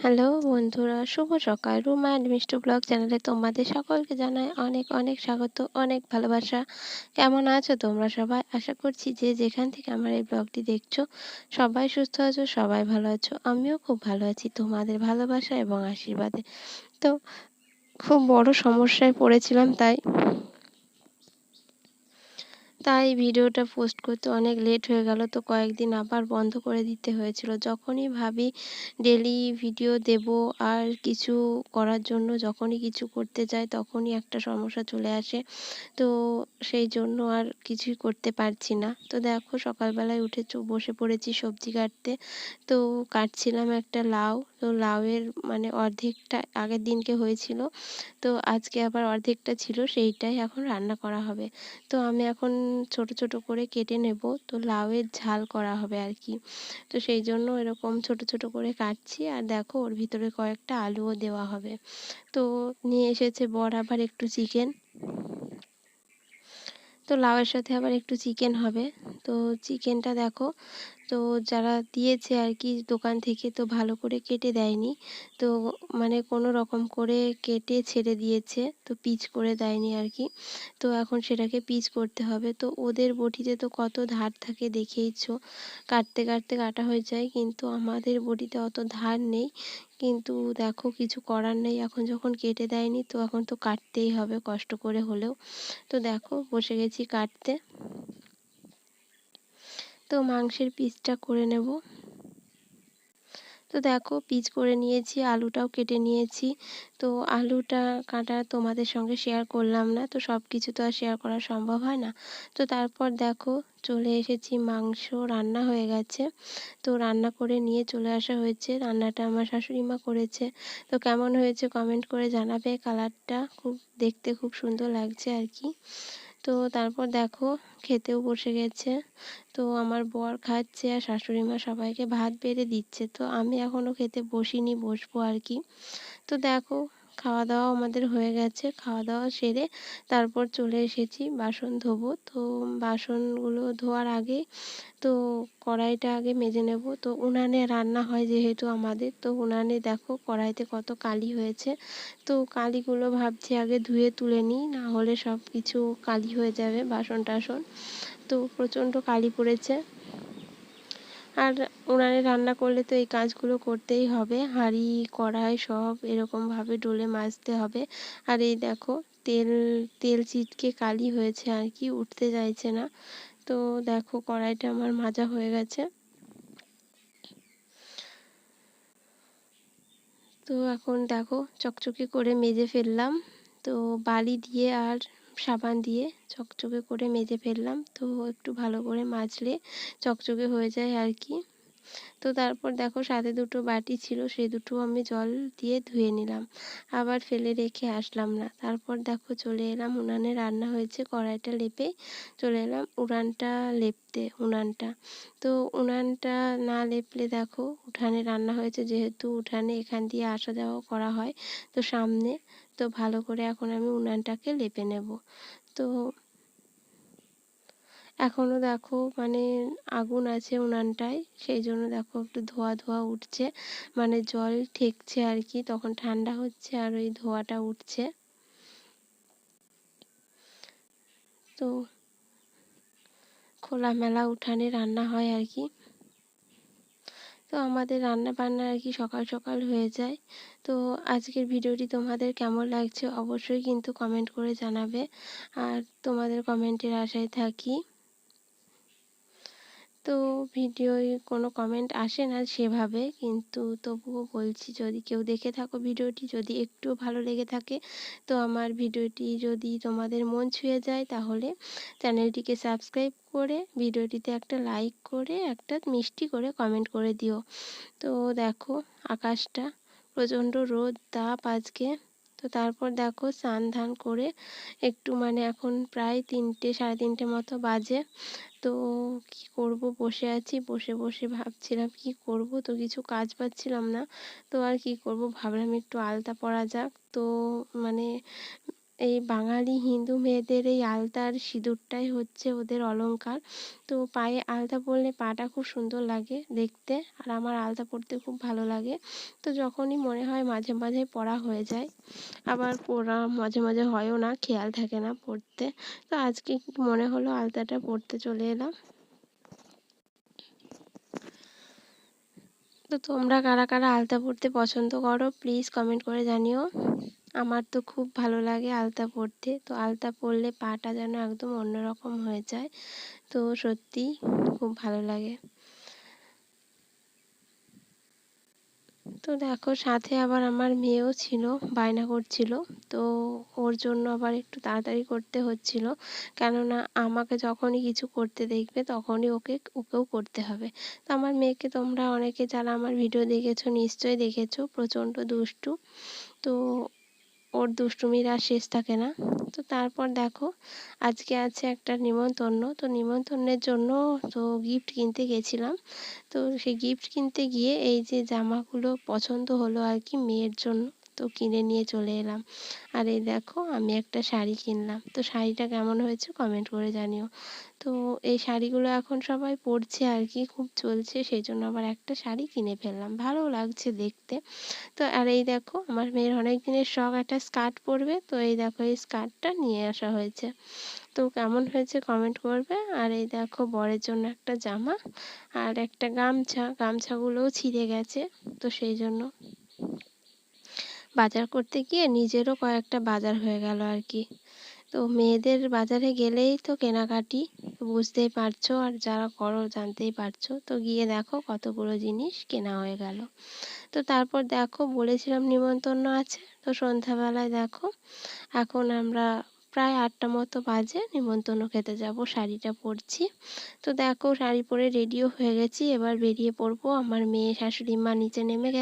Hello বন্ধুরা, শুভ সকাল। Ruma and Mishtu blog চ্যানেলে তোমাদের সকলকে জানাই অনেক অনেক স্বাগত, অনেক ভালোবাসা। কেমন আছো তোমরা সবাই? আশা করছি যে যেখান থেকে আমার এই ব্লগটি দেখছ, সবাই সুস্থ আছো, সবাই ভালো আছো। আমিও খুব ভালো আছি, তোমাদের ভালোবাসা এবং আশীর্বাদে। তো খুব বড় সমস্যায় পড়েছিলাম, তাই তাই ভিডিওটা পোস্ট করতে অনেক লেট হয়ে গেল। তো কয়েকদিন আবার বন্ধ করে দিতে হয়েছিল। যখনই ভাবি ডেলি ভিডিও দেব আর কিছু করার জন্য, যখনই কিছু করতে যাই, তখনই একটা সমস্যা চলে আসে। তো সেই জন্য আর কিছুই করতে পারছি না। তো দেখো সকালবেলায় উঠে বসে পড়েছি সবজি কাটতে। তো কাটছিলাম একটা লাউ। তো লাউয়ের মানে অর্ধেকটা আগের দিনকে হয়েছিল। তো আজকে আবার অর্ধেকটা ছিল, সেইটাই এখন রান্না করা হবে। তো আমি এখন ছোট ছোট করে কেটে নেব। তো লাউয়ের ঝাল করা হবে আর কি তো সেই জন্য এরকম ছোট ছোট করে কাটছি। আর দেখো, ওর ভিতরে কয়েকটা আলুও দেওয়া হবে। তো নিয়ে এসেছে বর আবার একটু চিকেন। তো লাউয়ের সাথে আবার একটু চিকেন হবে। তো চিকেনটা দেখো, তো যারা দিয়েছে আর কি দোকান থেকে তো ভালো করে কেটে দেয়নি। তো মানে কোনো রকম করে কেটে ছেড়ে দিয়েছে, তো পিচ করে দেয়নি আর কি তো এখন সেটাকে পিচ করতে হবে। তো ওদের বটিতে তো কত ধার থাকে দেখেইছো। কাটতে কাটতে কাটা হয়ে যায়, কিন্তু আমাদের বটিতে অত ধার নেই। কিন্তু দেখো কিছু করার নেই, এখন যখন কেটে দেয়নি তো এখন তো কাটতেই হবে কষ্ট করে হলেও। তো দেখো বসে গেছি কাটতে। তো মাংসের পিসটা করে নেব। তো দেখো পিচ করে নিয়েছি, আলুটাও কেটে নিয়েছি। তো আলুটা কাটা তোমাদের সঙ্গে শেয়ার করলাম না, তো সব কিছু তো আর শেয়ার করা সম্ভব হয় না। তো তারপর দেখো, চলে এসেছি, মাংস রান্না হয়ে গেছে। তো রান্না করে নিয়ে চলে আসা হয়েছে। রান্নাটা আমার শাশুড়ি মা করেছে। তো কেমন হয়েছে কমেন্ট করে জানাবে। কালারটা খুব, দেখতে খুব সুন্দর লাগছে আর কি। তো তারপর দেখো খেতেও বসে গেছে। তো আমার বর খাচ্ছে আর শাশুড়ি মা সবাইকে ভাত বেড়ে দিচ্ছে। তো আমি এখনও খেতে বসিনি, বসবো আর কি। তো দেখো খাওয়া দাওয়া আমাদের হয়ে গেছে। খাওয়া দাওয়া সেরে তারপর চলে এসেছি বাসন ধোবো। তো বাসনগুলো ধোয়ার আগে তো কড়াইটা আগে মেজে নেব। তো উনানে রান্না হয় যেহেতু আমাদের। তো উনানে দেখো কড়াইতে কত কালি হয়েছে। তো কালিগুলো ভাবছি আগে ধুয়ে তুলে নিই, না হলে সব কিছু কালি হয়ে যাবে বাসন টাসন তো প্রচণ্ড কালি পড়েছে। আর উনানে রান্না করলে তো এই কাজগুলো করতেই হবে। হাঁড়ি, কড়াই সব এরকমভাবে ডলে মাজতে হবে। আর এই দেখো, তেল তেল চিটকে কালি হয়েছে আর কি, উঠতে চাইছে না। তো দেখো, কড়াইটা আমার মাজা হয়ে গেছে। তো এখন দেখো, চকচকে করে মেজে ফেললাম। তো বালি দিয়ে আর সাবান দিয়ে চকচকে করে মেজে ফেললাম। তো একটু ভালো করে মাজলে চকচকে হয়ে যায় আর কি। তো তারপর দেখো সাথে দুটো বাটি ছিল, সেই দুটো আমি জল দিয়ে ধুয়ে নিলাম। আবার ফেলে রেখে আসলাম না। তারপর দেখো চলে এলাম, উনানে রান্না হয়েছে কড়াইটা লেপে চলে এলাম উনানটা লেপতে, উনানটা। তো উনানটা না লেপলে দেখো উঠানে রান্না হয়েছে, যেহেতু উঠানে এখান দিয়ে আসা যাওয়া করা হয়, তো সামনে। তো ভালো করে এখন আমি উনানটাকে লেপে নেব। তো এখনও দেখো মানে আগুন আছে উনানটায় সেই জন্য দেখো একটু ধোয়া ধোয়া উঠছে মানে জল ঠেকছে আর কি, তখন ঠান্ডা হচ্ছে আর ওই ধোয়াটা উঠছে। তো খোলামেলা উঠানে রান্না হয় আর কি। তো আমাদের রান্না বান্না আর কি সকাল সকাল হয়ে যায়। তো আজকের ভিডিওটি তোমাদের কেমন লাগছে অবশ্যই কিন্তু কমেন্ট করে জানাবে। আর তোমাদের কমেন্টের আশায় থাকি। তো ভিডিওয় কোনো কমেন্ট আসে না সেভাবে, কিন্তু তবুও বলছি যদি কেউ দেখে থাকো ভিডিওটি, যদি একটু ভালো লেগে থাকে, তো আমার ভিডিওটি যদি তোমাদের মন ছুঁয়ে যায়, তাহলে চ্যানেলটিকে সাবস্ক্রাইব করে, ভিডিওটিতে একটা লাইক করে, একটা মিষ্টি করে কমেন্ট করে দিও। তো দেখো, আকাশটা প্রচণ্ড রোদ, তাপ আজকে। তো তারপর দেখো স্নান ধান করে একটু মানে এখন প্রায় তিনটে, সাড়ে তিনটে মতো বাজে। তো কি করব? বসে আছি, বসে বসে ভাবছিলাম কি করব? তো কিছু কাজ পাচ্ছিলাম না। তো আর কি করব? ভাবলাম একটু আলতা পরা যাক। তো মানে এই বাঙালি হিন্দু মেয়েদের এই আলতার সিঁদুরটাই হচ্ছে ওদের অলংকার। তো পায়ে আলতা পরলে পাটা খুব সুন্দর লাগে দেখতে আর আমার আলতা পরতে খুব ভালো লাগে। তো যখনই মনে হয় মাঝে মাঝে পরা হয়ে যায়, আবার পরা মাঝে মাঝে হয়ও না, খেয়াল থাকে না পরতে। তো আজকে মনে হলো আলতাটা পরতে চলে এলাম। তো তোমরা কারা কারা আলতা পরতে পছন্দ করো প্লিজ কমেন্ট করে জানিও। আমার তো খুব ভালো লাগে আলতা পরতে তো আলতা পরলে পাটা যেন একদম অন্যরকম হয়ে যায়। তো সত্যি খুব ভালো লাগে। তো দেখো, সাথে আবার আমার মেয়েও ছিল, বায়না করছিল। তো ওর জন্য আবার একটু তাড়াতাড়ি করতে হচ্ছিল। কেননা আমাকে যখনই কিছু করতে দেখবে, তখনই ওকে, ওকেও করতে হবে। তো আমার মেয়েকে তোমরা অনেকে যারা আমার ভিডিও দেখেছ, নিশ্চয়ই দেখেছ। প্রচণ্ড দুষ্টু। তো ওর দুষ্টুমির আর শেষ থাকে না। তো তারপর দেখো, আজকে আছে একটা নিমন্ত্রণ। তো নিমন্ত্রণের জন্য তো গিফট কিনতে গেছিলাম। তো সেই গিফট কিনতে গিয়ে এই যে জামাগুলো পছন্দ হলো আর কি মেয়ের জন্য। তো কিনে নিয়ে চলে এলাম। আর এই দেখো, আমি একটা শাড়ি কিনলাম। তো শাড়িটা কেমন হয়েছে কমেন্ট করে জানিও। তো এই শাড়িগুলো এখন সবাই পরছে আর কি, খুব চলছে সেই জন্য আবার একটা শাড়ি কিনে ফেললাম। ভালো লাগছে দেখতে। তো আর এই দেখো, আমার মেয়ের অনেক দিনের শখ একটা স্কার্ট পরবে। তো এই দেখো, এই স্কার্টটা নিয়ে আসা হয়েছে। তো কেমন হয়েছে কমেন্ট করবে? আর এই দেখো, বরের জন্য একটা জামা আর একটা গামছা। গামছাগুলোও ছিঁড়ে গেছে। তো সেই জন্য বাজার করতে গিয়ে নিজেরও কয়েকটা বাজার হয়ে গেল আর কি তো মেয়েদের বাজারে গেলেই তো কেনাকাটি, বুঝতেই পারছ আর যারা করো জানতেই পারছ। তো গিয়ে দেখো কতগুলো জিনিস কেনা হয়ে গেল। তো তারপর দেখো বলেছিলাম নিমন্ত্রণ আছে। তো সন্ধ্যাবেলায় দেখো এখন আমরা প্রায় আটটা মতো বাজে নিমন্ত্রণ খেতে যাব, শাড়িটা পরছি। তো দেখো শাড়ি পরে রেডিও হয়ে গেছি, এবার বেরিয়ে পড়ব। আমার মেয়ে শাশুড়ি মা নিচে নেমে গেছে।